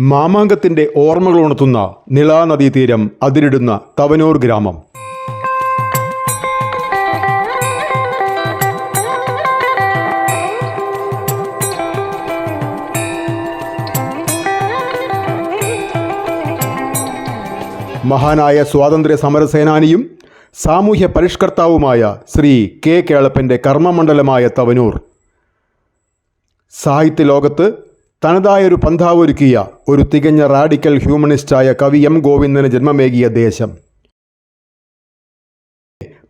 മാമാങ്കത്തിന്റെ ഓർമ്മകളുണർത്തുന്ന നിളാനദീതീരം അതിരിടുന്ന തവനൂർ ഗ്രാമം. മഹാനായ സ്വാതന്ത്ര്യ സമരസേനാനിയും സാമൂഹ്യ പരിഷ്കർത്താവുമായ ശ്രീ കെ കേളപ്പന്റെ കർമ്മമണ്ഡലമായ തവനൂർ. സാഹിത്യ ലോകത്ത് തനതായൊരു പന്ഥാവൊരുക്കിയ ഒരു തികഞ്ഞ റാഡിക്കൽ ഹ്യൂമനിസ്റ്റായ കവി എം ഗോവിന്ദന് ജന്മമേകിയ ദേശം.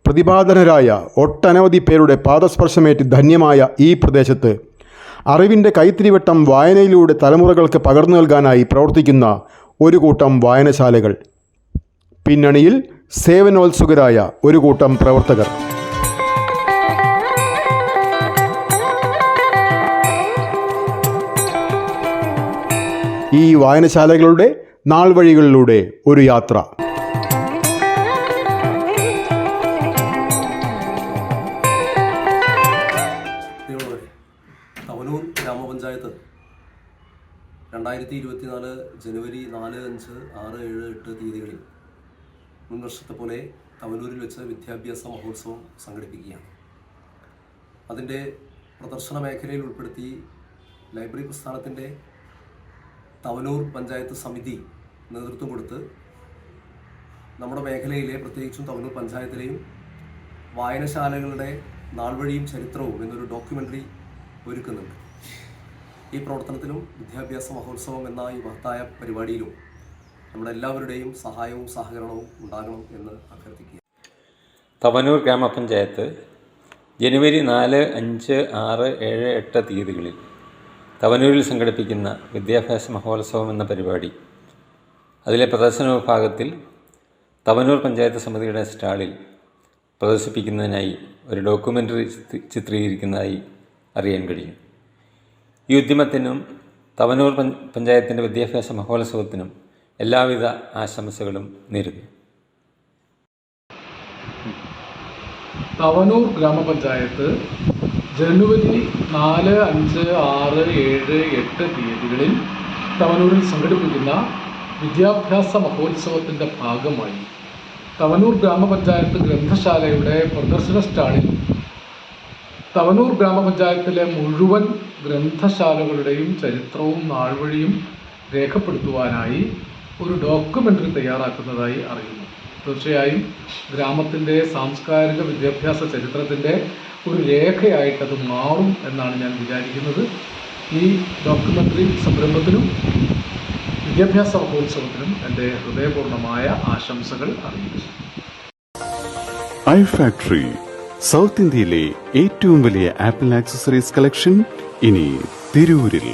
പ്രതിപാദനരായ ഒട്ടനവധി പേരുടെ പാദസ്പർശമേറ്റ് ധന്യമായ ഈ പ്രദേശത്ത് അറിവിന്റെ കൈത്തിരിവട്ടം വായനയിലൂടെ തലമുറകൾക്ക് പകർന്നു നൽകാനായി പ്രവർത്തിക്കുന്ന ഒരു കൂട്ടം വായനശാലകൾ. പിന്നണിയിൽ സേവനോത്സുകരായ ഒരു കൂട്ടം പ്രവർത്തകർ. ഈ വായനശാലകളുടെ നാൾ വഴികളിലൂടെ ഒരു യാത്ര. തവനൂർ ഗ്രാമപഞ്ചായത്ത് രണ്ടായിരത്തി ഇരുപത്തിനാല് ജനുവരി നാല് അഞ്ച് ആറ് ഏഴ് എട്ട് തീയതികളിൽ മുൻ വർഷത്തെ പോലെ തവനൂരിൽ വെച്ച് വിദ്യാഭ്യാസ മഹോത്സവം സംഘടിപ്പിക്കുകയാണ്. അതിന്റെ പ്രദർശന മേഖലയിൽ ഉൾപ്പെടുത്തി ലൈബ്രറി പ്രസ്ഥാനത്തിന്റെ തവനൂർ പഞ്ചായത്ത് സമിതി നേതൃത്വം കൊടുത്ത് നമ്മുടെ മേഖലയിലെ പ്രത്യേകിച്ചും തവനൂർ പഞ്ചായത്തിലെയും വായനശാലകളുടെ നാൾവഴിയും ചരിത്രവും എന്നൊരു ഡോക്യുമെന്ററി ഒരുക്കുന്നുണ്ട്. ഈ പ്രവർത്തനത്തിലും വിദ്യാഭ്യാസ മഹോത്സവം എന്ന ഈ മഹത്തായ പരിപാടിയിലും നമ്മുടെ എല്ലാവരുടെയും സഹായവും സഹകരണവും ഉണ്ടാകണം എന്ന് അഭ്യർത്ഥിക്കുക തവനൂർ ഗ്രാമപഞ്ചായത്ത് ജനുവരി നാല് അഞ്ച് ആറ് ഏഴ് എട്ട് തീയതികളിൽ തവനൂരിൽ സംഘടിപ്പിക്കുന്ന വിദ്യാഭ്യാസ മഹോത്സവം എന്ന പരിപാടി. അതിലെ പ്രദർശന വിഭാഗത്തിൽ തവനൂർ പഞ്ചായത്ത് സമിതിയുടെ സ്റ്റാളിൽ പ്രദർശിപ്പിക്കുന്നതിനായി ഒരു ഡോക്യുമെന്ററി ചിത്രീകരിക്കുന്നതായി അറിയാൻ കഴിയും. ഈ ഉദ്യമത്തിനും തവനൂർ പഞ്ച- പഞ്ചായത്തിന്റെ വിദ്യാഭ്യാസ മഹോത്സവത്തിനും എല്ലാവിധ ആശംസകളും നേരുന്നു. തവനൂർ ഗ്രാമപഞ്ചായത്ത് ജനുവരി നാല് അഞ്ച് ആറ് ഏഴ് എട്ട് തീയതികളിൽ തവനൂരിൽ സംഘടിപ്പിക്കുന്ന വിദ്യാഭ്യാസ മഹോത്സവത്തിന്റെ ഭാഗമായി തവനൂർ ഗ്രാമപഞ്ചായത്ത് ഗ്രന്ഥശാലയുടെ പ്രദർശന സ്റ്റാളിൽ തവനൂർ ഗ്രാമപഞ്ചായത്തിലെ മുഴുവൻ ഗ്രന്ഥശാലകളുടെയും ചരിത്രവും നാൾവഴിയും രേഖപ്പെടുത്തുവാനായി ഒരു ഡോക്യുമെന്ററി തയ്യാറാക്കുന്നതായി അറിയുന്നു. തീർച്ചയായും ഗ്രാമത്തിന്റെ സാംസ്കാരിക വിദ്യാഭ്യാസ ചരിത്രത്തിന്റെ ഒരു രേഖയായിട്ടത് മാറും എന്നാണ് ഞാൻ വിചാരിക്കുന്നത്. ഈ ഡോക്യുമെന്ററി സംരംഭത്തിനും വിദ്യാഭ്യാസ മഹോത്സവത്തിനും എന്റെ ഹൃദയപൂർണമായ ആശംസകൾ അറിയിച്ചു ഐ ഫാക്ടറി സൗത്ത് ഇന്ത്യയിലെ ഏറ്റവും വലിയ ആപ്പിൾ ആക്സസറീസ് കളക്ഷൻ ഇനി തിരൂരിൽ.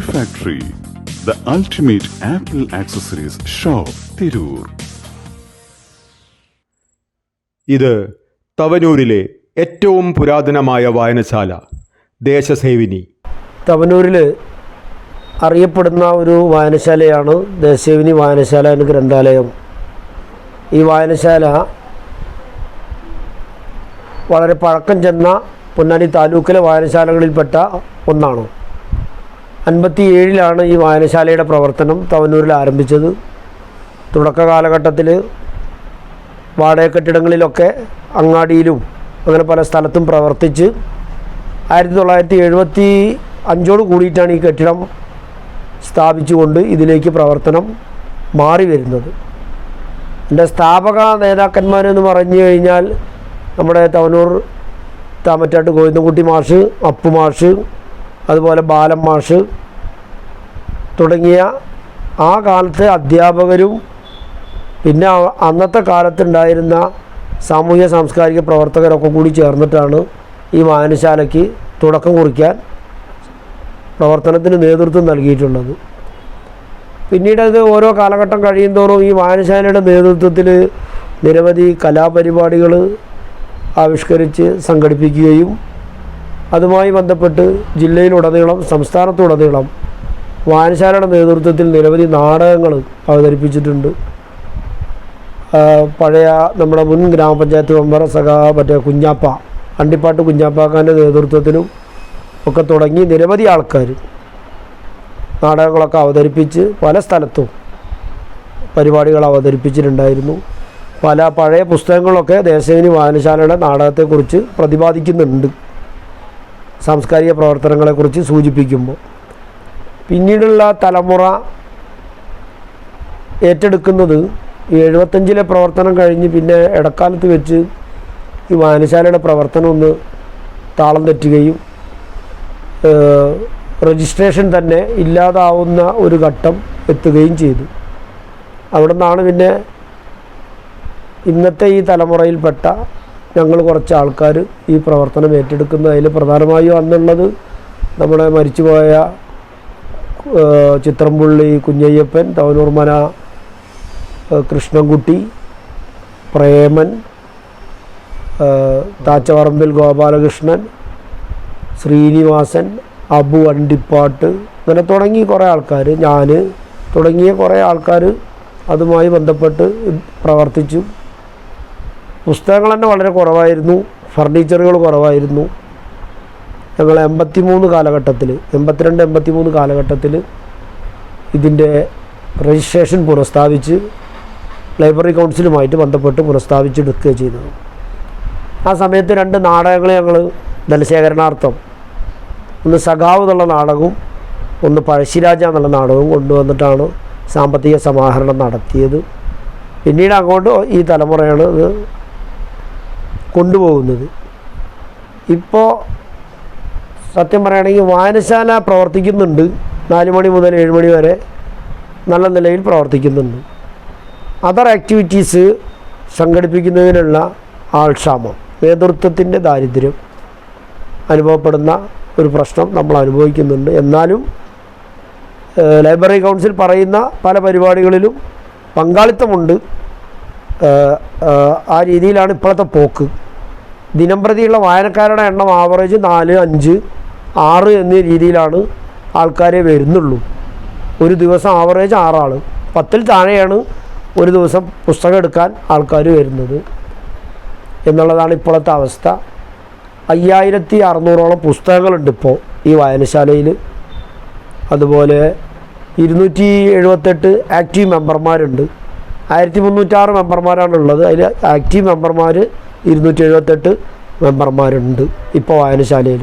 Factory the ultimate apple accessories shop Tirur ഇത് തവനൂരിലെ ഏറ്റവും പുരാതനമായ വായനശാല ദേശസേവിനി. തവനൂരിൽ അറിയപ്പെടുന്ന ഒരു വായനശാലയാണ് ദേശസേവിനി വായനശാല എന്ന ഗ്രന്ഥാലയം. ഈ വായനശാല വളരെ പഴക്കം ചെന്ന പൊന്നാനി താലൂക്കിലെ വായനശാലകളിൽപ്പെട്ട ഒന്നാണ്. അൻപത്തി ഏഴിലാണ് ഈ വായനശാലയുടെ പ്രവർത്തനം തവനൂരിൽ ആരംഭിച്ചത്. തുടക്ക കാലഘട്ടത്തിൽ വാടക കെട്ടിടങ്ങളിലൊക്കെ അങ്ങാടിയിലും അങ്ങനെ പല സ്ഥലത്തും പ്രവർത്തിച്ച് ആയിരത്തി തൊള്ളായിരത്തി എഴുപത്തി അഞ്ചോട് കൂടിയിട്ടാണ് ഈ കെട്ടിടം സ്ഥാപിച്ചുകൊണ്ട് ഇതിലേക്ക് പ്രവർത്തനം മാറി വരുന്നത്. എന്റെ സ്ഥാപക നേതാക്കന്മാരെന്ന് പറഞ്ഞു കഴിഞ്ഞാൽ നമ്മുടെ തവനൂർ താമറ്റാട്ട് ഗോവിന്ദൻകുട്ടി മാഷ് അപ്പു മാഷ് അതുപോലെ ബാലൻ മാഷ് തുടങ്ങിയ ആ കാലത്തെ അധ്യാപകരും പിന്നെ അന്നത്തെ കാലത്തുണ്ടായിരുന്ന സാമൂഹ്യ സാംസ്കാരിക പ്രവർത്തകരൊക്കെ കൂടി ചേർന്നിട്ടാണ് ഈ വായനശാലയ്ക്ക് തുടക്കം കുറിക്കാൻ പ്രവർത്തനത്തിന് നേതൃത്വം നൽകിയിട്ടുള്ളത്. പിന്നീട് അത് ഓരോ കാലഘട്ടം കഴിയുന്തോറും ഈ വായനശാലയുടെ നേതൃത്വത്തിൽ നിരവധി കലാപരിപാടികൾ ആവിഷ്കരിച്ച് സംഘടിപ്പിക്കുകയും അതുമായി ബന്ധപ്പെട്ട് ജില്ലയിലുടനീളം സംസ്ഥാനത്തുടനീളം വായനശാലയുടെ നേതൃത്വത്തിൽ നിരവധി നാടകങ്ങൾ അവതരിപ്പിച്ചിട്ടുണ്ട്. പഴയ നമ്മുടെ മുൻ ഗ്രാമപഞ്ചായത്ത് മെമ്പർ സഖാ മറ്റേ കുഞ്ഞാപ്പ അണ്ടിപ്പാട്ട് കുഞ്ഞാപ്പാക്കാന്റെ നേതൃത്വത്തിലും ഒക്കെ തുടങ്ങി നിരവധി ആൾക്കാർ നാടകങ്ങളൊക്കെ അവതരിപ്പിച്ച് പല സ്ഥലത്തും പരിപാടികൾ അവതരിപ്പിച്ചിട്ടുണ്ടായിരുന്നു. പല പഴയ പുസ്തകങ്ങളൊക്കെ ദേശവിനി വായനശാലയുടെ നാടകത്തെക്കുറിച്ച് പ്രതിപാദിക്കുന്നുണ്ട്. സാംസ്കാരിക പ്രവർത്തനങ്ങളെക്കുറിച്ച് സൂചിപ്പിക്കുമ്പോൾ പിന്നീടുള്ള തലമുറ ഏറ്റെടുക്കുന്നത് ഈ എഴുപത്തഞ്ചിലെ പ്രവർത്തനം കഴിഞ്ഞ് പിന്നെ ഇടക്കാലത്ത് വെച്ച് ഈ വായനശാലയുടെ പ്രവർത്തനം ഒന്ന് താളം തെറ്റുകയും രജിസ്ട്രേഷൻ തന്നെ ഇല്ലാതാവുന്ന ഒരു ഘട്ടം എത്തുകയും ചെയ്തു. അവിടെ നിന്നാണ് പിന്നെ ഇന്നത്തെ ഈ തലമുറയിൽപ്പെട്ട ഞങ്ങൾ കുറച്ച് ആൾക്കാർ ഈ പ്രവർത്തനം ഏറ്റെടുക്കുന്നതിൽ പ്രധാനമായും അന്നുള്ളത് നമ്മുടെ മരിച്ചുപോയ ചിത്രംപുള്ളി കുഞ്ഞയ്യപ്പൻ തവനൂർമന കൃഷ്ണൻകുട്ടി പ്രേമൻ താച്ചവറമ്പിൽ ഗോപാലകൃഷ്ണൻ ശ്രീനിവാസൻ അബു അണ്ടിപ്പാട്ട് അങ്ങനെ തുടങ്ങി കുറേ ആൾക്കാർ ഞാൻ തുടങ്ങിയ കുറേ ആൾക്കാർ അതുമായി ബന്ധപ്പെട്ട് പ്രവർത്തിച്ചു. പുസ്തകങ്ങൾ തന്നെ വളരെ കുറവായിരുന്നു. ഫർണിച്ചറുകൾ കുറവായിരുന്നു. ഞങ്ങൾ എൺപത്തി മൂന്ന് കാലഘട്ടത്തിൽ എൺപത്തിരണ്ട് എൺപത്തി മൂന്ന് കാലഘട്ടത്തിൽ ഇതിന്റെ രജിസ്ട്രേഷൻ പുനഃസ്ഥാപിച്ച് ലൈബ്രറി കൗൺസിലുമായിട്ട് ബന്ധപ്പെട്ട് പുനഃസ്ഥാപിച്ചെടുക്കുക ചെയ്തത് ആ സമയത്ത് രണ്ട് നാടകങ്ങൾ ഞങ്ങൾ ധനശേഖരണാർത്ഥം ഒന്ന് സഖാവ് എന്നുള്ള നാടകവും ഒന്ന് പഴശ്ശിരാജ എന്നുള്ള നാടകവും കൊണ്ടുവന്നിട്ടാണ് സാമ്പത്തിക സമാഹരണം നടത്തിയത്. പിന്നീട് അങ്ങോട്ട് ഈ തലമുറയാണ് ഇത് കൊണ്ടുപോകുന്നത്. ഇപ്പോൾ സത്യം പറയുകയാണെങ്കിൽ വായനശാല പ്രവർത്തിക്കുന്നുണ്ട്. നാല് മണി മുതൽ ഏഴ് മണി വരെ നല്ല നിലയിൽ പ്രവർത്തിക്കുന്നുണ്ട്. അതർ ആക്ടിവിറ്റീസ് സംഘടിപ്പിക്കുന്നതിനുള്ള ആൾക്ഷാമം നേതൃത്വത്തിന്റെ ദാരിദ്ര്യം അനുഭവപ്പെടുന്ന ഒരു പ്രശ്നം നമ്മൾ അനുഭവിക്കുന്നുണ്ട്. എന്നാലും ലൈബ്രറി കൗൺസിൽ പറയുന്ന പല പരിപാടികളിലും പങ്കാളിത്തമുണ്ട്. ആ രീതിയിലാണ് ഇപ്പോഴത്തെ പോക്ക്. ദിനം പ്രതിയുള്ള വായനക്കാരുടെ എണ്ണം ആവറേജ് നാല് അഞ്ച് ആറ് എന്നീ രീതിയിലാണ് ആൾക്കാരെ വരുന്നുള്ളൂ. ഒരു ദിവസം ആവറേജ് ആറാൾ പത്തിൽ താഴെയാണ് ഒരു ദിവസം പുസ്തകം എടുക്കാൻ ആൾക്കാർ വരുന്നത്. എന്നുള്ളതാണ് ഇപ്പോഴത്തെ അവസ്ഥ. അയ്യായിരത്തി അറുന്നൂറോളം പുസ്തകങ്ങളുണ്ട് ഇപ്പോൾ ഈ വായനശാലയിൽ അതുപോലെ ഇരുന്നൂറ്റി എഴുപത്തെട്ട് ആക്റ്റീവ് മെമ്പർമാരുണ്ട് ആയിരത്തി മുന്നൂറ്റാറ് മെമ്പർമാരാണുള്ളത് അതിൽ ആക്റ്റീവ് മെമ്പർമാർ ഇരുന്നൂറ്റി എഴുപത്തെട്ട് മെമ്പർമാരുണ്ട് ഇപ്പോൾ വായനശാലയിൽ.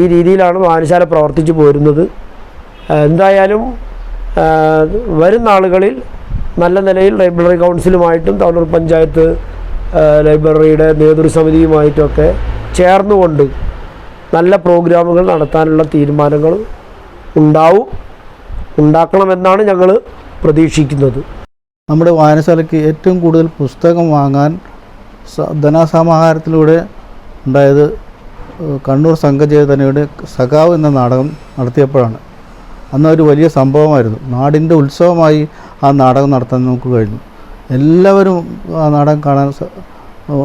ഈ രീതിയിലാണ് വായനശാല പ്രവർത്തിച്ചു പോരുന്നത്. എന്തായാലും വരും നാളുകളിൽ നല്ല നിലയിൽ ലൈബ്രറി കൗൺസിലുമായിട്ടും തവണൂർ പഞ്ചായത്ത് ലൈബ്രറിയുടെ നേതൃസമിതിയുമായിട്ടൊക്കെ ചേർന്നുകൊണ്ട് നല്ല പ്രോഗ്രാമുകൾ നടത്താനുള്ള തീരുമാനങ്ങൾ ഉണ്ടാവും ഉണ്ടാക്കണമെന്നാണ് ഞങ്ങൾ പ്രതീക്ഷിക്കുന്നത്. നമ്മുടെ വായനശാലയ്ക്ക് ഏറ്റവും കൂടുതൽ പുസ്തകം വാങ്ങാൻ ധനസമാഹാരത്തിലൂടെ ഉണ്ടായത് കണ്ണൂർ സംഘചേതനയുടെ സഖാവ് എന്ന നാടകം നടത്തിയപ്പോഴാണ്. അന്ന് ഒരു വലിയ സംഭവമായിരുന്നു. നാടിന്റെ ഉത്സവമായി ആ നാടകം നടത്താൻ നമുക്ക് കഴിഞ്ഞു. എല്ലാവരും ആ നാടകം കാണാൻ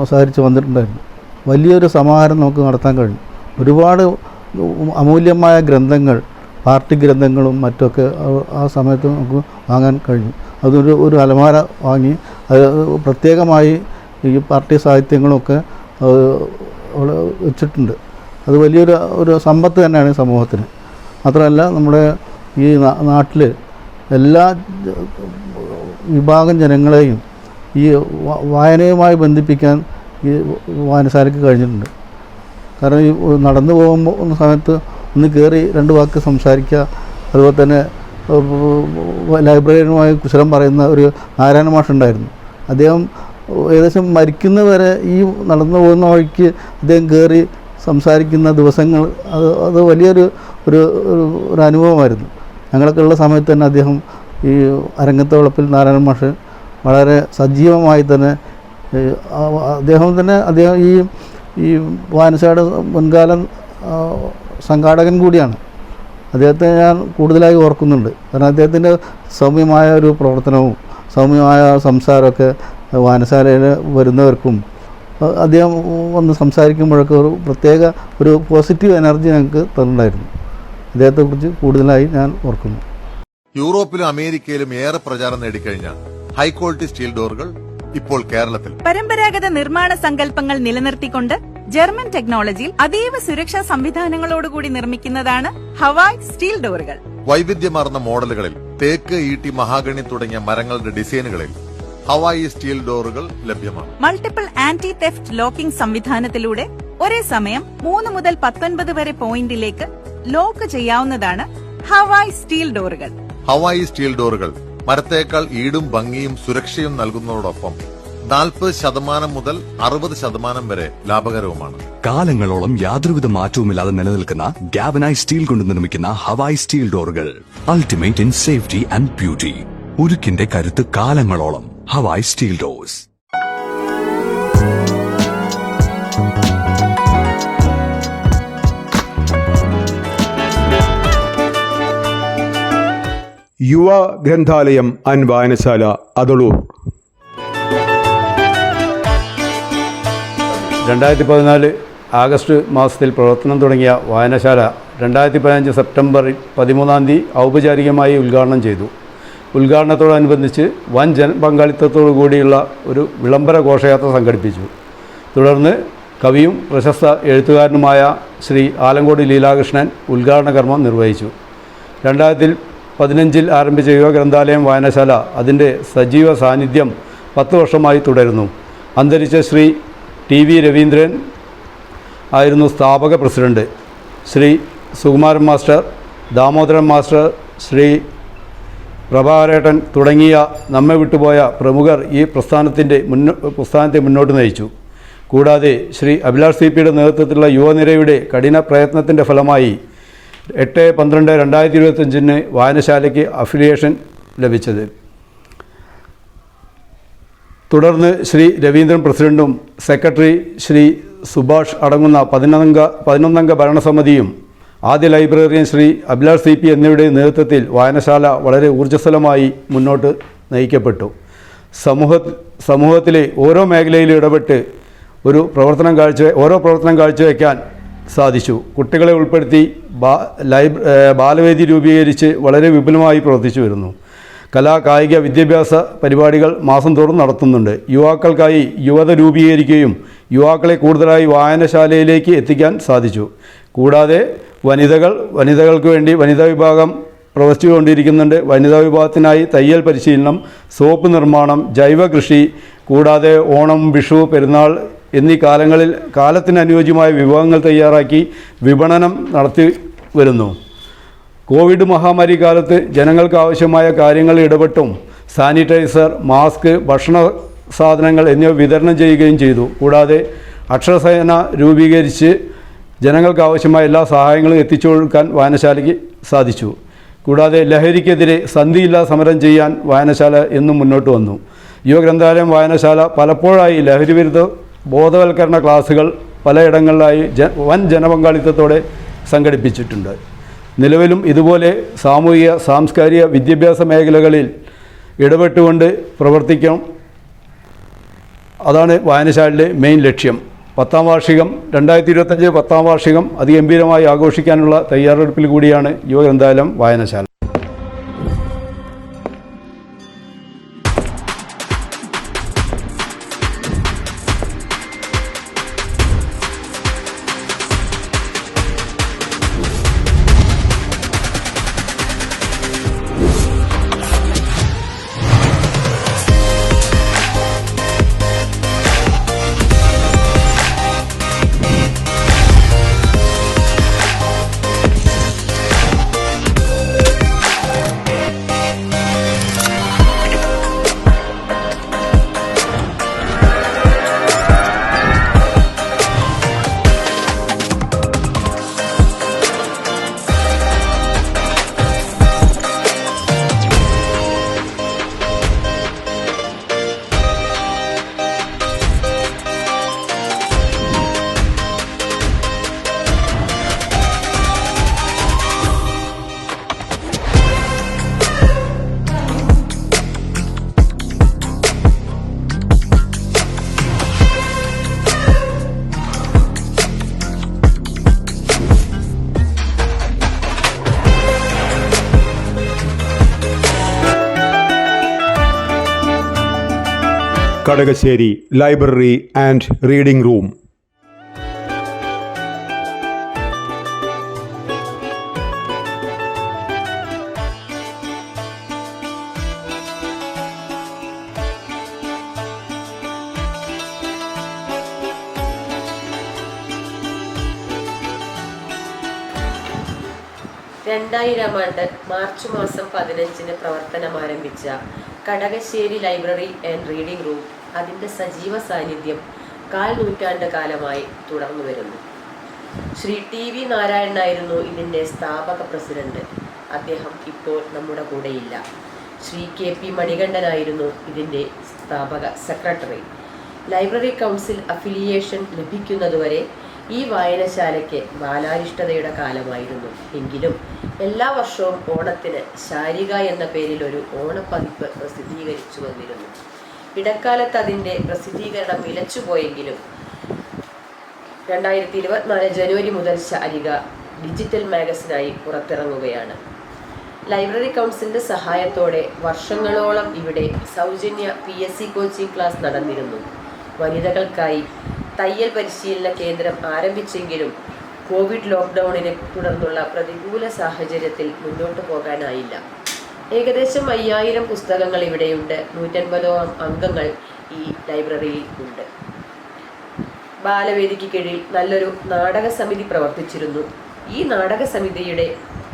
സഹകരിച്ച് വന്നിട്ടുണ്ടായിരുന്നു. വലിയൊരു സമാഹാരം നമുക്ക് നടത്താൻ കഴിഞ്ഞു. ഒരുപാട് അമൂല്യമായ ഗ്രന്ഥങ്ങൾ പാർട്ടി ഗ്രന്ഥങ്ങളും മറ്റൊക്കെ ആ സമയത്ത് നമുക്ക് വാങ്ങാൻ കഴിഞ്ഞു. അതൊരു ഒരു അലമാര വാങ്ങി അത് പ്രത്യേകമായി ഈ പാർട്ടി സാഹിത്യങ്ങളൊക്കെ അവിടെ വെച്ചിട്ടുണ്ട്. അത് വലിയൊരു ഒരു സമ്പത്ത് തന്നെയാണ് സമൂഹത്തിന്. മാത്രമല്ല നമ്മുടെ ഈ നാട്ടിൽ എല്ലാ വിഭാഗം ജനങ്ങളെയും ഈ വായനയുമായി ബന്ധിപ്പിക്കാൻ ഈ വായനശാലയ്ക്ക് കഴിഞ്ഞിട്ടുണ്ട്. കാരണം ഈ നടന്നു പോകുമ്പോൾ സമയത്ത് ഒന്ന് കയറി രണ്ട് വാക്ക് സംസാരിക്കുക അതുപോലെ തന്നെ ലൈബ്രറിയനുമായി കുശലം പറയുന്ന ഒരു നാരായണ മാഷുണ്ടായിരുന്നു അദ്ദേഹം ഏകദേശം മരിക്കുന്നവരെ ഈ നടന്നു പോകുന്ന വഴിക്ക് അദ്ദേഹം കയറി സംസാരിക്കുന്ന ദിവസങ്ങൾ അത് അത് വലിയൊരു ഒരു ഒരു- അനുഭവമായിരുന്നു. ഞങ്ങളൊക്കെ ഉള്ള സമയത്ത് തന്നെ അദ്ദേഹം ഈ അരങ്ങത്തെ വളപ്പിൽ നാരായണ മാഷ് വളരെ സജീവമായി തന്നെ അദ്ദേഹം തന്നെ അദ്ദേഹം ഈ ഈ വായനശാല മുൻകാല സംഘാടകൻ കൂടിയാണ്. അദ്ദേഹത്തെ ഞാൻ കൂടുതലായി ഓർക്കുന്നുണ്ട്. കാരണം അദ്ദേഹത്തിന്റെ സൗമ്യമായ ഒരു പ്രവർത്തനവും സൗമ്യമായ സംസാരമൊക്കെ വായനശാലയിൽ വരുന്നവർക്കും അദ്ദേഹം വന്ന് സംസാരിക്കുമ്പോഴൊക്കെ ഒരു പ്രത്യേക ഒരു പോസിറ്റീവ് എനർജി ഞങ്ങൾക്ക് തന്നിട്ടുണ്ടായിരുന്നു. അദ്ദേഹത്തെക്കുറിച്ച് കൂടുതലായി ഞാൻ ഓർക്കുന്നു. യൂറോപ്പിലും അമേരിക്കയിലും ഏറെ പ്രചാരം നേടിക്കഴിഞ്ഞ ഹൈ ക്വാളിറ്റി സ്റ്റീൽ ഡോറുകൾ ഇപ്പോൾ കേരളത്തിൽ. പരമ്പരാഗത നിർമ്മാണ സങ്കല്പങ്ങൾ നിലനിർത്തിക്കൊണ്ട് ജർമ്മൻ ടെക്നോളജിയിൽ അതീവ സുരക്ഷാ സംവിധാനങ്ങളോടുകൂടി നിർമ്മിക്കുന്നതാണ് ഹവായ് സ്റ്റീൽ ഡോറുകൾ. വൈവിധ്യമാർന്ന മോഡലുകളിൽ തേക്ക് ഈട്ടി മഹാഗണി തുടങ്ങിയ മരങ്ങളുടെ ഡിസൈനുകളിൽ ഹവായി സ്റ്റീൽ ഡോറുകൾ ലഭ്യമാണ്. മൾട്ടിപ്പിൾ ആന്റി തെഫ്റ്റ് ലോക്കിംഗ് സംവിധാനത്തിലൂടെ ഒരേ സമയം മൂന്ന് മുതൽ പത്തൊൻപത് വരെ പോയിന്റിലേക്ക് ലോക്ക് ചെയ്യാവുന്നതാണ് ഹവായി സ്റ്റീൽ ഡോറുകൾ. ഹവായി സ്റ്റീൽ ഡോറുകൾ മരത്തേക്കാൾ ഈടും ഭംഗിയും സുരക്ഷയും നൽകുന്നതോടൊപ്പം നാൽപ്പത് ശതമാനം മുതൽ അറുപത് ശതമാനം വരെ ലാഭകരവുമാണ്. കാലങ്ങളോളം യാതൊരുവിധ മാറ്റവുമില്ലാതെ നിലനിൽക്കുന്ന ഗാബനായി സ്റ്റീൽ കൊണ്ട് നിർമ്മിക്കുന്ന Hawaii steel ഡോറുകൾ. Ultimate in safety and beauty ഉരുക്കിന്റെ കരുത്ത് കാലങ്ങളോളം. ഹവായ് സ്റ്റീൽ ഡോസ് യുവ ഗ്രന്ഥാലയം അൻ വായനശാല അതളൂർ. രണ്ടായിരത്തി പതിനാല് ആഗസ്റ്റ് മാസത്തിൽ പ്രവർത്തനം തുടങ്ങിയ വായനശാല രണ്ടായിരത്തി പതിനഞ്ച് സെപ്റ്റംബർ പതിമൂന്നാം തീയതി ഔപചാരികമായി ഉദ്ഘാടനം ചെയ്തു. ഉദ്ഘാടനത്തോടനുബന്ധിച്ച് വൻ ജനപങ്കാളിത്തത്തോടു കൂടിയുള്ള ഒരു വിളംബര ഘോഷയാത്ര സംഘടിപ്പിച്ചു. തുടർന്ന് കവിയും പ്രശസ്ത എഴുത്തുകാരനുമായ ശ്രീ ആലങ്കോട് ലീലാകൃഷ്ണൻ ഉദ്ഘാടന കർമ്മം നിർവഹിച്ചു. രണ്ടായിരത്തി പതിനഞ്ചിൽ ആരംഭിച്ച യുവ ഗ്രന്ഥാലയം വായനശാല അതിന്റെ സജീവ സാന്നിധ്യം പത്ത് വർഷമായി തുടരുന്നു. അന്തരിച്ച ശ്രീ ടി വി രവീന്ദ്രൻ ആയിരുന്നു സ്ഥാപക president. Shri Sukumaran master Damodaran master Shri പ്രഭാകരേട്ടൻ തുടങ്ങിയ നമ്മെ വിട്ടുപോയ പ്രമുഖർ ഈ പ്രസ്ഥാനത്തിന്റെ മുന്നോ പ്രസ്ഥാനത്തെ മുന്നോട്ട് നയിച്ചു. കൂടാതെ ശ്രീ അഭിലാഷ് സി പിയുടെ നേതൃത്വത്തിലുള്ള യുവനിരയുടെ കഠിന പ്രയത്നത്തിന്റെ ഫലമായി എട്ട് പന്ത്രണ്ട് രണ്ടായിരത്തി ഇരുപത്തഞ്ചിന് വായനശാലയ്ക്ക് അഫിലിയേഷൻ ലഭിച്ചത്. തുടർന്ന് ശ്രീ രവീന്ദ്രൻ പ്രസിഡന്റും സെക്രട്ടറി ശ്രീ സുഭാഷ് അടങ്ങുന്ന പതിനൊന്നംഗ പതിനൊന്നംഗ ഭരണസമിതിയും ആദ്യ librarian Shri Abhilash C P എന്നിവരുടെ നേതൃത്വത്തിൽ വായനശാല വളരെ ഊർജസ്വലമായി മുന്നോട്ട് നയിക്കപ്പെട്ടു. സമൂഹ സമൂഹത്തിലെ ഓരോ മേഖലയിലും ഇടപെട്ട് ഒരു പ്രവർത്തനം കാഴ്ച ഓരോ പ്രവർത്തനം കാഴ്ചവെക്കാൻ സാധിച്ചു. കുട്ടികളെ ഉൾപ്പെടുത്തി ബാ ലൈബ് ബാലവേദി രൂപീകരിച്ച് വളരെ വിപുലമായി പ്രവർത്തിച്ചു വരുന്നു. കലാ കായിക വിദ്യാഭ്യാസ പരിപാടികൾ മാസം തോറും നടത്തുന്നുണ്ട്. യുവാക്കൾക്കായി യുവത രൂപീകരിക്കുകയും യുവാക്കളെ കൂടുതലായി വായനശാലയിലേക്ക് എത്തിക്കാൻ സാധിച്ചു. കൂടാതെ വനിതകൾ വനിതകൾക്ക് വേണ്ടി വനിതാ വിഭാഗം പ്രവർത്തിച്ചുകൊണ്ടിരിക്കുന്നുണ്ട്. വനിതാ വിഭാഗത്തിനായി തയ്യൽ പരിശീലനം സോപ്പ് നിർമ്മാണം ജൈവ കൃഷി കൂടാതെ ഓണം വിഷു പെരുന്നാൾ എന്നീ കാലങ്ങളിൽ കാലത്തിന് അനുയോജ്യമായ വിഭവങ്ങൾ തയ്യാറാക്കി വിപണനം നടത്തി വരുന്നു. കോവിഡ് മഹാമാരി കാലത്ത് ജനങ്ങൾക്ക് ആവശ്യമായ കാര്യങ്ങൾ ഇടപെട്ടും സാനിറ്റൈസർ മാസ്ക് ഭക്ഷണ സാധനങ്ങൾ എന്നിവ വിതരണം ചെയ്യുകയും ചെയ്തു. കൂടാതെ അക്ഷരസേന രൂപീകരിച്ച് ജനങ്ങൾക്ക് ആവശ്യമായ എല്ലാ സഹായങ്ങളും എത്തിച്ചു കൊടുക്കാൻ വായനശാലയ്ക്ക് സാധിച്ചു. കൂടാതെ ലഹരിക്കെതിരെ സന്ധിയില്ലാ സമരം ചെയ്യാൻ വായനശാല എന്നും മുന്നോട്ട് വന്നു. യുവഗ്രന്ഥാലയം വായനശാല പലപ്പോഴായി ലഹരി വിരുദ്ധ ബോധവൽക്കരണ ക്ലാസുകൾ പലയിടങ്ങളിലായി ജ വൻ ജനപങ്കാളിത്തത്തോടെ സംഘടിപ്പിച്ചിട്ടുണ്ട്. നിലവിലും ഇതുപോലെ സാമൂഹിക സാംസ്കാരിക വിദ്യാഭ്യാസ മേഖലകളിൽ ഇടപെട്ടുകൊണ്ട് പ്രവർത്തിക്കണം അതാണ് വായനശാലയുടെ മെയിൻ ലക്ഷ്യം. പത്താം വാർഷികം രണ്ടായിരത്തി ഇരുപത്തഞ്ച് പത്താം വാർഷികം അതിഗംഭീരമായി ആഘോഷിക്കാനുള്ള തയ്യാറെടുപ്പിൽ കൂടിയാണ് യുവഗ്രന്ഥാലയം വായനശാല. Kadakassery library and reading room. രണ്ടായിരം ആണ്ട് മാർച്ച് മാസം പതിനഞ്ചിന് പ്രവർത്തനം ആരംഭിച്ച Kadakassery library and reading room. അതിന്റെ സജീവ സാന്നിധ്യം കാൽ നൂറ്റാണ്ട് കാലമായി തുടർന്നു വരുന്നു. ശ്രീ ടി വി നാരായണനായിരുന്നു ഇതിന്റെ സ്ഥാപക പ്രസിഡന്റ്. അദ്ദേഹം ഇപ്പോൾ നമ്മുടെ കൂടെയില്ല. ശ്രീ കെ പി മണികണ്ഠനായിരുന്നു ഇതിന്റെ സ്ഥാപക സെക്രട്ടറി. ലൈബ്രറി കൗൺസിൽ അഫിലിയേഷൻ ലഭിക്കുന്നതുവരെ ഈ വായനശാലയ്ക്ക് ബാലാരിഷ്ടതയുടെ കാലമായിരുന്നു. എങ്കിലും എല്ലാ വർഷവും ഓണത്തിന് ശാരിക എന്ന പേരിൽ ഒരു ഓണപ്പതിപ്പ് പ്രസിദ്ധീകരിച്ചു വന്നിരുന്നു. ഇടക്കാലത്ത് അതിന്റെ പ്രസിദ്ധീകരണം നിലച്ചുപോയെങ്കിലും രണ്ടായിരത്തി ഇരുപത്തിനാല് ജനുവരി മുതൽ ശാരിക ഡിജിറ്റൽ മാഗസിനായി പുറത്തിറങ്ങുകയാണ്. ലൈബ്രറി കൗൺസിലിന്റെ സഹായത്തോടെ വർഷങ്ങളോളം ഇവിടെ സൗജന്യ P S C coaching class നടന്നിരുന്നു. വനിതകൾക്കായി തയ്യൽ പരിശീലന കേന്ദ്രം ആരംഭിച്ചെങ്കിലും കോവിഡ് ലോക്ക്ഡൗണിനെ തുടർന്നുള്ള പ്രതികൂല സാഹചര്യത്തിൽ മുന്നോട്ട് പോകാനായില്ല. ഏകദേശം അയ്യായിരം പുസ്തകങ്ങൾ ഇവിടെയുണ്ട്. നൂറ്റൻപതോളം അംഗങ്ങൾ ഈ ലൈബ്രറിയിൽ ഉണ്ട്. ബാലവേദിക്ക് കീഴിൽ നല്ലൊരു നാടക സമിതി പ്രവർത്തിച്ചിരുന്നു. ഈ നാടക സമിതിയുടെ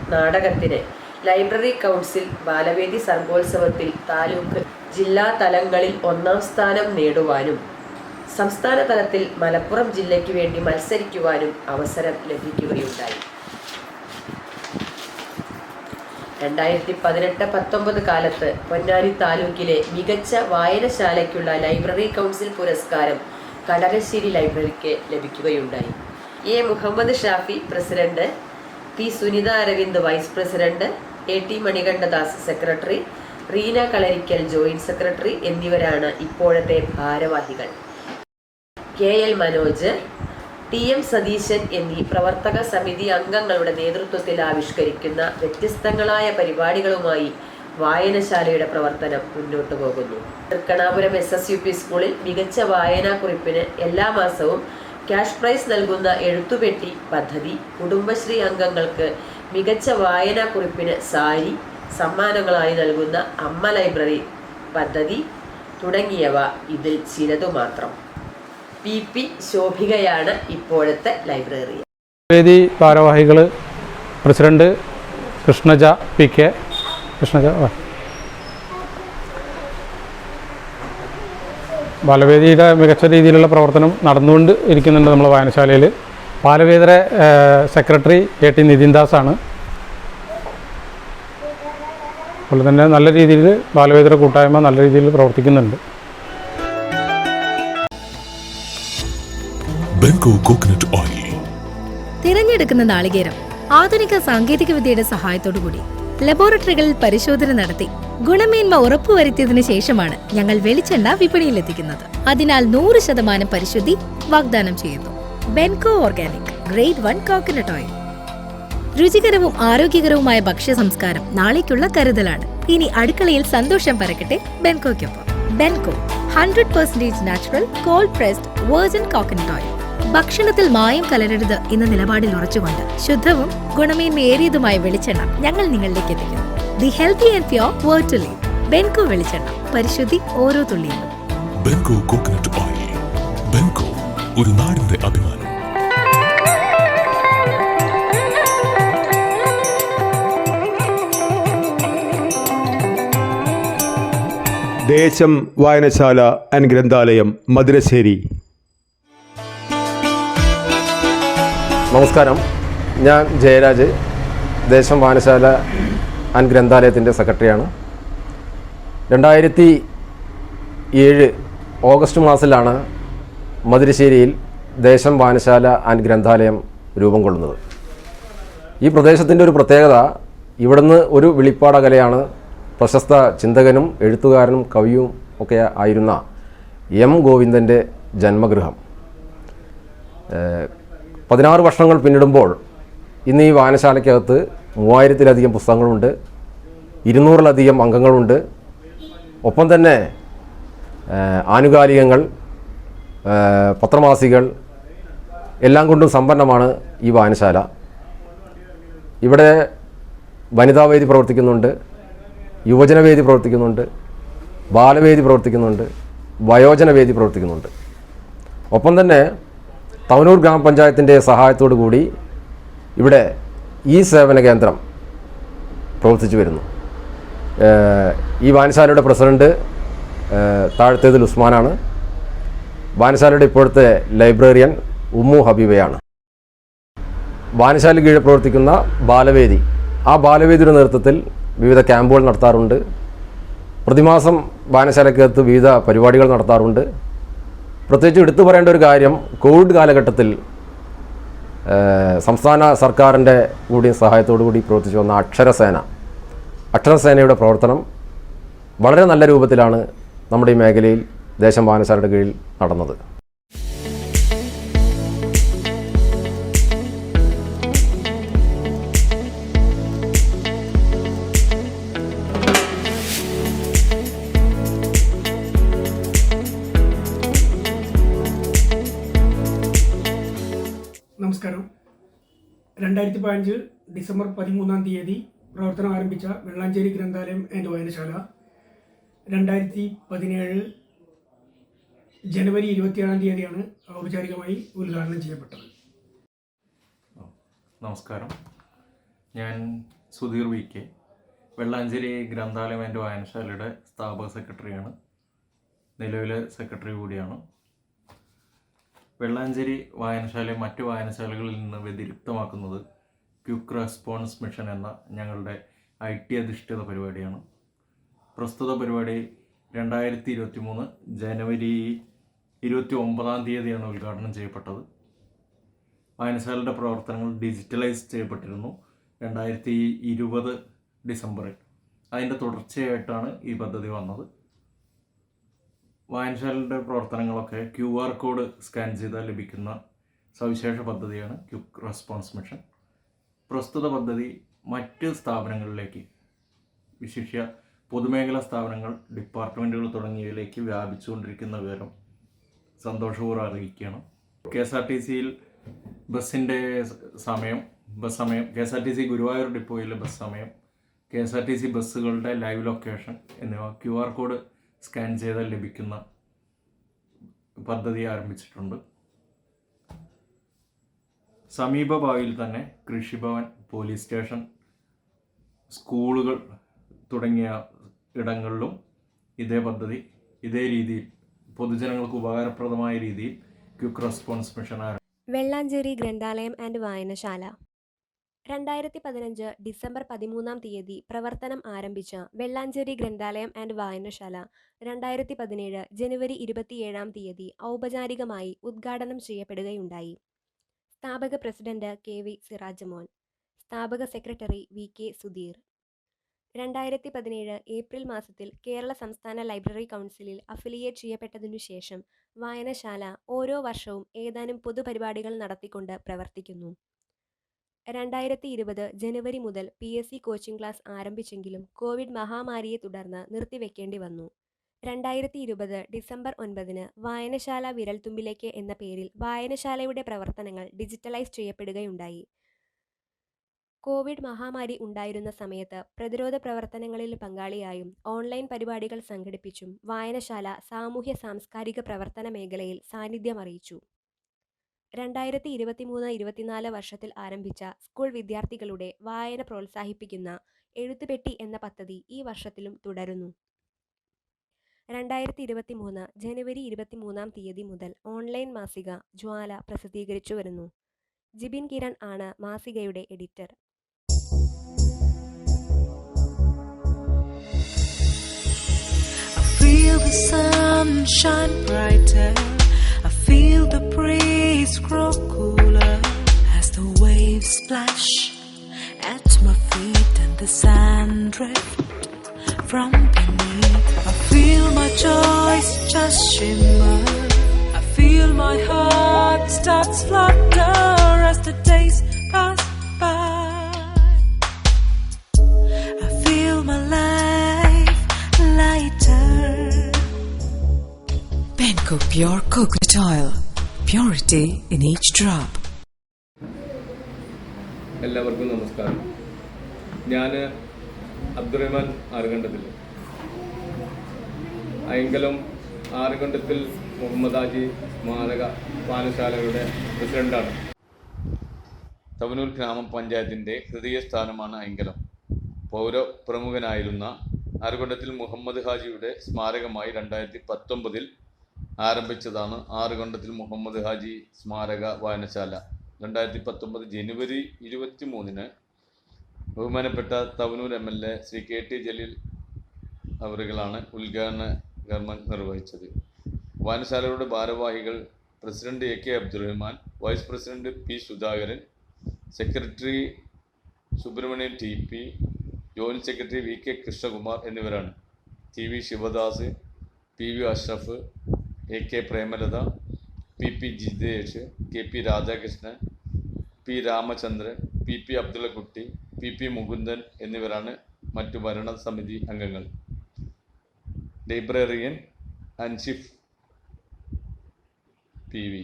നാടകത്തിന് ലൈബ്രറി കൗൺസിൽ ബാലവേദി സർഗോത്സവത്തിൽ താലൂക്ക് ജില്ലാ തലങ്ങളിൽ ഒന്നാം സ്ഥാനം നേടുവാനും സംസ്ഥാന തലത്തിൽ മലപ്പുറം ജില്ലയ്ക്ക് വേണ്ടി മത്സരിക്കുവാനും അവസരം ലഭിക്കുകയുണ്ടായി. രണ്ടായിരത്തി പതിനെട്ട് പത്തൊമ്പത് കാലത്ത് പൊന്നാനി താലൂക്കിലെ മികച്ച വായനശാലയ്ക്കുള്ള ലൈബ്രറി കൗൺസിൽ പുരസ്കാരം കടകശ്ശേരി ലൈബ്രറിക്ക് ലഭിക്കുകയുണ്ടായി. A Muhammad Shafi president P Sunitha Aravind vice president A T Manikandadas secretary Reena Kalarikkal joint secretary എന്നിവരാണ് ഇപ്പോഴത്തെ ഭാരവാഹികൾ. K L Manoj T M Satheesan എന്നീ പ്രവർത്തക സമിതി അംഗങ്ങളുടെ നേതൃത്വത്തിൽ ആവിഷ്കരിക്കുന്ന വ്യത്യസ്തങ്ങളായ പരിപാടികളുമായി വായനശാലയുടെ പ്രവർത്തനം മുന്നോട്ടു പോകുന്നു. Thrikkanapuram S S U P സ്കൂളിൽ മികച്ച വായനാ കുറിപ്പിന് എല്ലാ മാസവും ക്യാഷ് പ്രൈസ് നൽകുന്ന എഴുത്തുപെട്ടി പദ്ധതി കുടുംബശ്രീ അംഗങ്ങൾക്ക് മികച്ച വായനാ കുറിപ്പിന് സാരി സമ്മാനങ്ങളായി നൽകുന്ന അമ്മ ലൈബ്രറി പദ്ധതി തുടങ്ങിയവ ഇതിൽ ചിലതു മാത്രം. പി പി ശോഭികയാണ് ഇപ്പോഴത്തെ ലൈബ്രറി വേദി ഭാരവാഹികൾ president Krishnaja P K. Krishnaja. ബാലവേദിയുടെ മികച്ച രീതിയിലുള്ള പ്രവർത്തനം നടന്നുകൊണ്ട് ഇരിക്കുന്നുണ്ട് നമ്മളെ വായനശാലയിൽ ബാലവേദിയുടെ സെക്രട്ടറി എ ടി നിതിൻ ദാസാണ് അതുപോലെ തന്നെ നല്ല രീതിയിൽ ബാലവേദിയുടെ കൂട്ടായ്മ നല്ല രീതിയിൽ പ്രവർത്തിക്കുന്നുണ്ട്. ബെങ്കോ കോക്കനട്ട് ഓയിൽ തിരഞ്ഞെടുക്കുന്ന നാളികേരം ആധുനിക സാങ്കേതിക വിദ്യയുടെ സഹായത്തോടുകൂടി ലബോറട്ടറികളിൽ പരിശോധന നടത്തി ഗുണമേന്മ ഉറപ്പുവരുത്തിയതിനു ശേഷമാണ് ഞങ്ങൾ വെളിച്ചെണ്ണ വിപണിയിൽ എത്തിക്കുന്നത് അതിനാൽ നൂറ് ശതമാനം പരിശുദ്ധി വാഗ്ദാനം ചെയ്യുന്നു. Benco organic grade one coconut oil രുചികരവും ആരോഗ്യകരവുമായ ഭക്ഷ്യ സംസ്കാരം നാളേക്കുള്ള കരുതലാണ്. ഇനി അടുക്കളയിൽ സന്തോഷം പരക്കട്ടെ ബെൻകോയ്ക്കൊപ്പം Benco hundred percentage natural cold pressed virgin coconut oil ഭക്ഷണത്തിൽ മായം കലരരുത് എന്ന നിലപാടിൽ ഉറച്ചുകൊണ്ട് ശുദ്ധവും ഗുണമേന്മയേറിയതുമായ വെളിച്ചെണ്ണ ഞങ്ങൾ നിങ്ങളിലേക്ക് എത്തിക്കുന്നു the healthy and pure word to live Benco വെളിച്ചെണ്ണ. പരിശുദ്ധി ഓരോ തുള്ളിയിലും ബെങ്കോ കോക്കനട്ട് ഓയിൽ ബെങ്കോ ഒരു നാടിന്റെ അഭിമാനം. ദേശം വായനശാല ആൻഡ് ഗ്രന്ഥാലയം മധുരശ്ശേരി. നമസ്കാരം. ഞാൻ ജയരാജ് ദേശം വായനശാല ആൻഡ് ഗ്രന്ഥാലയത്തിന്റെ സെക്രട്ടറിയാണ്. രണ്ടായിരത്തി ഏഴ് ഓഗസ്റ്റ് മാസത്തിലാണ് മതിരശ്ശേരിയിൽ ദേശം വായനശാല ആൻഡ് ഗ്രന്ഥാലയം രൂപം കൊള്ളുന്നത്. ഈ പ്രദേശത്തിന്റെ ഒരു പ്രത്യേകത ഇവിടുന്ന് ഒരു വിളിപ്പാടകലയാണ് പ്രശസ്ത ചിന്തകനും എഴുത്തുകാരനും കവിയും ഒക്കെ ആയിരുന്ന എം ഗോവിന്ദന്റെ ജന്മഗൃഹം. പതിനാറ് വർഷങ്ങൾ പിന്നിടുമ്പോൾ ഇന്ന് ഈ വായനശാലയ്ക്കകത്ത് മൂവായിരത്തിലധികം പുസ്തകങ്ങളുണ്ട് ഇരുന്നൂറിലധികം അംഗങ്ങളുണ്ട്. ഒപ്പം തന്നെ ആനുകാലികങ്ങൾ പത്രമാസികൾ എല്ലാം കൊണ്ടും സമ്പന്നമാണ് ഈ വായനശാല. ഇവിടെ വനിതാവേദി പ്രവർത്തിക്കുന്നുണ്ട് യുവജനവേദി പ്രവർത്തിക്കുന്നുണ്ട് ബാലവേദി പ്രവർത്തിക്കുന്നുണ്ട് വയോജനവേദി പ്രവർത്തിക്കുന്നുണ്ട്. ഒപ്പം തന്നെ തവനൂർ ഗ്രാമപഞ്ചായത്തിന്റെ സഹായത്തോടു കൂടി ഇവിടെ ഈ സേവന കേന്ദ്രം പ്രവർത്തിച്ചു വരുന്നു. ഈ വായനശാലയുടെ പ്രസിഡന്റ് താഴത്തേതിൽ ഉസ്മാനാണ്. വായനശാലയുടെ ഇപ്പോഴത്തെ ലൈബ്രറിയൻ ഉമ്മു ഹബീബയാണ്. വായനശാല കീഴിൽ പ്രവർത്തിക്കുന്ന ബാലവേദി. ആ ബാലവേദിയുടെ നേതൃത്വത്തിൽ വിവിധ ക്യാമ്പുകൾ നടത്താറുണ്ട്. പ്രതിമാസം വായനശാലക്കകത്ത് വിവിധ പരിപാടികൾ നടത്താറുണ്ട്. പ്രത്യേകിച്ച് എടുത്തു പറയേണ്ട ഒരു കാര്യം കോവിഡ് കാലഘട്ടത്തിൽ സംസ്ഥാന സർക്കാരിന്റെ കൂടി സഹായത്തോടു കൂടി പ്രവർത്തിച്ചു വന്ന അക്ഷരസേന. അക്ഷരസേനയുടെ പ്രവർത്തനം വളരെ നല്ല രൂപത്തിലാണ് നമ്മുടെ ഈ മേഖലയിൽ ദേശം വായനശാലയുടെ കീഴിൽ നടന്നത്. രണ്ടായിരത്തി പതിനഞ്ച് ഡിസംബർ പതിമൂന്നാം തീയതി പ്രവർത്തനം ആരംഭിച്ച വെള്ളാഞ്ചേരി ഗ്രന്ഥാലയം ആൻഡ് വായനശാല. രണ്ടായിരത്തി പതിനേഴ് ജനുവരി ഇരുപത്തിയേഴാം തീയതിയാണ് ഔപചാരികമായി ഉദ്ഘാടനം ചെയ്യപ്പെട്ടത്. നമസ്കാരം. ഞാൻ സുധീർ വി കെ. വെള്ളാഞ്ചേരി ഗ്രന്ഥാലയം ആൻഡ് വായനശാലയുടെ സ്ഥാപക സെക്രട്ടറിയാണ്. നിലവിലെ സെക്രട്ടറി കൂടിയാണ്. വെള്ളാഞ്ചേരി വായനശാലയെ മറ്റ് വായനശാലകളിൽ നിന്ന് വ്യതിരിക്തമാക്കുന്നത് ക്യുക്ക് റെസ്പോൺസ് മിഷൻ എന്ന ഞങ്ങളുടെ ഐ ടി അധിഷ്ഠിത പരിപാടിയാണ്. പ്രസ്തുത പരിപാടി രണ്ടായിരത്തി ഇരുപത്തി മൂന്ന് ജനുവരി ഇരുപത്തി ഒമ്പതാം തീയതിയാണ് ഉദ്ഘാടനം ചെയ്യപ്പെട്ടത്. വായനശാലയുടെ പ്രവർത്തനങ്ങൾ ഡിജിറ്റലൈസ് ചെയ്യപ്പെട്ടിരുന്നു രണ്ടായിരത്തി ഇരുപത് ഡിസംബറിൽ. അതിന്റെ തുടർച്ചയായിട്ടാണ് ഈ പദ്ധതി വന്നത്. വായനശാലയുടെ പ്രവർത്തനങ്ങളൊക്കെ ക്യു ആർ കോഡ് സ്കാൻ ചെയ്താൽ ലഭിക്കുന്ന സവിശേഷ പദ്ധതിയാണ് ക്യുക്ക് റെസ്പോൺസ് മിഷൻ. പ്രസ്തുത പദ്ധതി മറ്റ് സ്ഥാപനങ്ങളിലേക്ക് വിശിഷ്യ പൊതുമേഖലാ സ്ഥാപനങ്ങൾ ഡിപ്പാർട്ട്മെന്റുകൾ തുടങ്ങിയവയിലേക്ക് വ്യാപിച്ചുകൊണ്ടിരിക്കുന്ന വിവരം സന്തോഷപൂർവം അറിയിക്കുകയാണ്. കെ എസ് ആർ ടി സിയിൽ ബസ്സിന്റെ സമയം ബസ് സമയം K S R T C Guruvayur depot bus സമയം K S R T C ബസ്സുകളുടെ ലൈവ് ലൊക്കേഷൻ എന്നിവ ക്യു ആർ കോഡ് സ്കാൻ ചെയ്താൽ ലഭിക്കുന്ന പദ്ധതി ആരംഭിച്ചിട്ടുണ്ട്. സമീപ ഭാവിയിൽ തന്നെ കൃഷിഭവൻ പോലീസ് സ്റ്റേഷൻ സ്കൂളുകൾ തുടങ്ങിയ ഇടങ്ങളിലും ഇതേ പദ്ധതി ഇതേ രീതിയിൽ പൊതുജനങ്ങൾക്ക് ഉപകാരപ്രദമായ രീതിയിൽ ക്യുക്ക് റെസ്പോൺസ് മിഷൻ വെള്ളാഞ്ചേരി ഗ്രന്ഥാലയം ആൻഡ് വായനശാല. രണ്ടായിരത്തി പതിനഞ്ച് ഡിസംബർ പതിമൂന്നാം തീയതി പ്രവർത്തനം ആരംഭിച്ച വെള്ളാഞ്ചേരി ഗ്രന്ഥാലയം ആൻഡ് വായനശാല രണ്ടായിരത്തി പതിനേഴ് ജനുവരി ഇരുപത്തിയേഴാം തീയതി ഔപചാരികമായി ഉദ്ഘാടനം ചെയ്യപ്പെടുകയുണ്ടായി. സ്ഥാപക പ്രസിഡന്റ് കെ വി സിറാജമോൻ സ്ഥാപക സെക്രട്ടറി വി കെ സുധീർ. രണ്ടായിരത്തി പതിനേഴ് ഏപ്രിൽ മാസത്തിൽ കേരള സംസ്ഥാന ലൈബ്രറി കൗൺസിലിൽ അഫിലിയേറ്റ് ചെയ്യപ്പെട്ടതിനു ശേഷം വായനശാല ഓരോ വർഷവും ഏതാനും പൊതുപരിപാടികൾ നടത്തിക്കൊണ്ട് പ്രവർത്തിക്കുന്നു. രണ്ടായിരത്തി ഇരുപത് ജനുവരി മുതൽ P S C coaching class ആരംഭിച്ചെങ്കിലും Covid മഹാമാരിയെ തുടർന്ന് നിർത്തിവെക്കേണ്ടി വന്നു. രണ്ടായിരത്തി ഇരുപത് ഡിസംബർ ഒൻപതിന് വായനശാല വിരൽത്തുമ്പിലേക്ക് എന്ന പേരിൽ വായനശാലയുടെ പ്രവർത്തനങ്ങൾ ഡിജിറ്റലൈസ് ചെയ്യപ്പെടുകയുണ്ടായി. കോവിഡ് മഹാമാരി ഉണ്ടായിരുന്ന സമയത്ത് പ്രതിരോധ പ്രവർത്തനങ്ങളിൽ പങ്കാളിയായും ഓൺലൈൻ പരിപാടികൾ സംഘടിപ്പിച്ചും വായനശാല സാമൂഹ്യ സാംസ്കാരിക പ്രവർത്തന മേഖലയിൽ സാന്നിധ്യം അറിയിച്ചു. രണ്ടായിരത്തി ഇരുപത്തിമൂന്ന് ഇരുപത്തിനാല് വർഷത്തിൽ ആരംഭിച്ച സ്കൂൾ വിദ്യാർത്ഥികളുടെ വായന പ്രോത്സാഹിപ്പിക്കുന്ന എഴുത്തുപെട്ടി എന്ന പദ്ധതി ഈ വർഷത്തിലും തുടരുന്നു. രണ്ടായിരത്തി ഇരുപത്തി മൂന്ന് ജനുവരി ഇരുപത്തിമൂന്നാം തീയതി മുതൽ ഓൺലൈൻ മാസിക ജ്വാല പ്രസിദ്ധീകരിച്ചു വരുന്നു. ജിബിൻ കിരൺ ആണ് മാസികയുടെ editor. Feel the sun shine brighter. Feel the breeze grow cooler as the waves splash at my feet and the sand drift from beneath. I feel my joys just shimmer. I feel my heart starts flutter as the days pass by. I feel my life lighter. Benko Pure coconut oil. Purity in each drop. എല്ലാവർക്കും നമസ്കാരം ഞാൻ അബ്ദുറഹ്മാൻ ആറുകണ്ടത്തിൽ അയങ്കലം ആറുകണ്ടത്തിൽ മുഹമ്മദ് ഹാജി സ്മാരക പാനശാലകളുടെ പ്രസിഡന്റാണ് തവനൂർ ഗ്രാമപഞ്ചായത്തിന്റെ ഹൃദയസ്ഥാനമാണ് അയങ്കലം പൗരപ്രമുഖനായിരുന്ന ആറുകണ്ടത്തിൽ മുഹമ്മദ് ഹാജിയുടെ സ്മാരകമായി രണ്ടായിരത്തി പത്തൊമ്പതിൽ ആരംഭിച്ചതാണ് ആറുകണ്ടത്തിൽ മുഹമ്മദ് ഹാജി സ്മാരക വായനശാല. രണ്ടായിരത്തി പത്തൊമ്പത് ജനുവരി ഇരുപത്തി മൂന്നിന് ബഹുമാനപ്പെട്ട Thavanur M L A Shri K T Jaleel അവറുകളാണ് ഉദ്ഘാടന കർമ്മം നിർവഹിച്ചത്. വായനശാലകളുടെ ഭാരവാഹികൾ president A K Abdurahman vice president P Sudhakaran secretary Subrahmanyan T P joint secretary V K Krishnakumar എന്നിവരാണ്. T V Sivadas P V Ashraf A K Premalatha P P Jithesh K P Radhakrishnan P Ramachandran P P Abdullakutty P P Mukundan എന്നിവരാണ് മറ്റു ഭരണസമിതി അംഗങ്ങൾ. Librarian Anshif P V.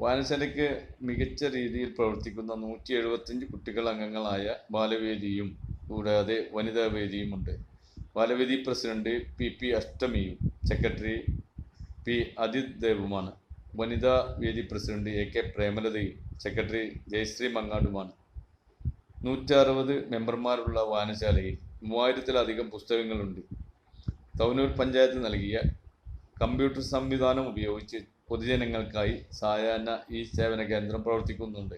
വായനശാലയ്ക്ക് മികച്ച രീതിയിൽ പ്രവർത്തിക്കുന്ന നൂറ്റി എഴുപത്തഞ്ച് കുട്ടികൾ അംഗങ്ങളായ ബാലവേദിയും കൂടാതെ വനിതാ വേദിയുമുണ്ട് ബാലവേദി പ്രസിഡന്റ് പി പി അഷ്ടമിയും സെക്രട്ടറി പി. അജിത് ദേവുമാണ്. വനിതാ വേദി പ്രസിഡന്റ് എ. കെ. പ്രേമലതയും സെക്രട്ടറി ജയശ്രീ മങ്ങാടുമാണ്. നൂറ്ററുപത് മെമ്പർമാരുള്ള വായനശാലയിൽ മൂവായിരത്തിലധികം പുസ്തകങ്ങളുണ്ട്. തവനൂർ പഞ്ചായത്ത് നൽകിയ കമ്പ്യൂട്ടർ സംവിധാനം ഉപയോഗിച്ച് പൊതുജനങ്ങൾക്കായി സായാഹ്ന ഈ സേവന കേന്ദ്രം പ്രവർത്തിക്കുന്നുണ്ട്.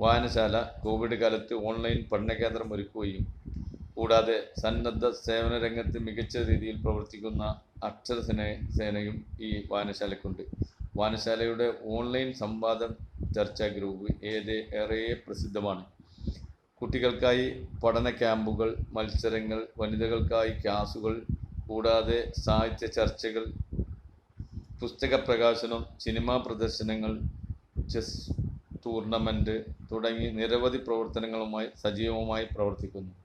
വായനശാല കോവിഡ് കാലത്ത് ഓൺലൈൻ പഠന കേന്ദ്രം ഒരുക്കുകയും കൂടാതെ സന്നദ്ധ സേവന രംഗത്ത് മികച്ച രീതിയിൽ പ്രവർത്തിക്കുന്ന അക്ഷര സേന- സേനയും ഈ വായനശാലയ്ക്കുണ്ട് വായനശാലയുടെ ഓൺലൈൻ സംവാദം ചർച്ചാ ഗ്രൂപ്പ് ഏത് ഏറെ പ്രസിദ്ധമാണ്. കുട്ടികൾക്കായി പഠന ക്യാമ്പുകൾ മത്സരങ്ങൾ വനിതകൾക്കായി ക്ലാസുകൾ കൂടാതെ സാഹിത്യ ചർച്ചകൾ പുസ്തക പ്രകാശനം സിനിമാ പ്രദർശനങ്ങൾ ചെസ് ടൂർണമെന്റ് തുടങ്ങി നിരവധി പ്രവർത്തനങ്ങളുമായി സജീവമായി പ്രവർത്തിക്കുന്നു.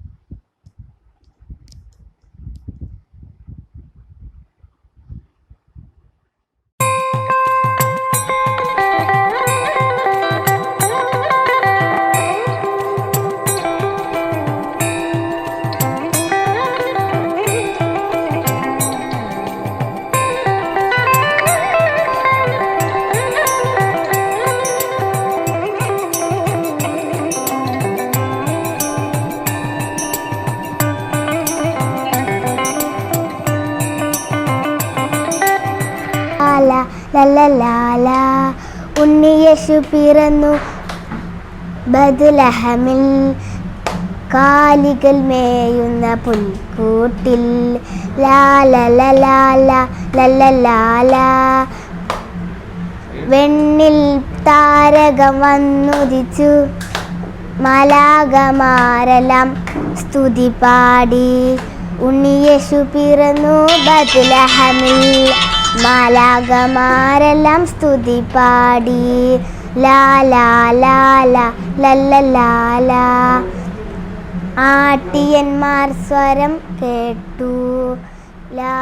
ലല്ലലാല ഉണ്ണിയേശു പിറന്നു. ബദുലഹമിൽ കാലികൾ മേയുന്ന പുൽക്കൂട്ടിൽ ലാല വെണ്ണിൽ താരകം വന്നുദിച്ചു. മലാകമാരെല്ലാം സ്തുതി പാടി. ഉണ്ണിയേശു പിറന്നു ബദുലഹമിൽ. മാലാകമാരെല്ലാം സ്തുതി പാടി. ആട്ടിയന്മാർ സ്വരം കേട്ടു. ലാ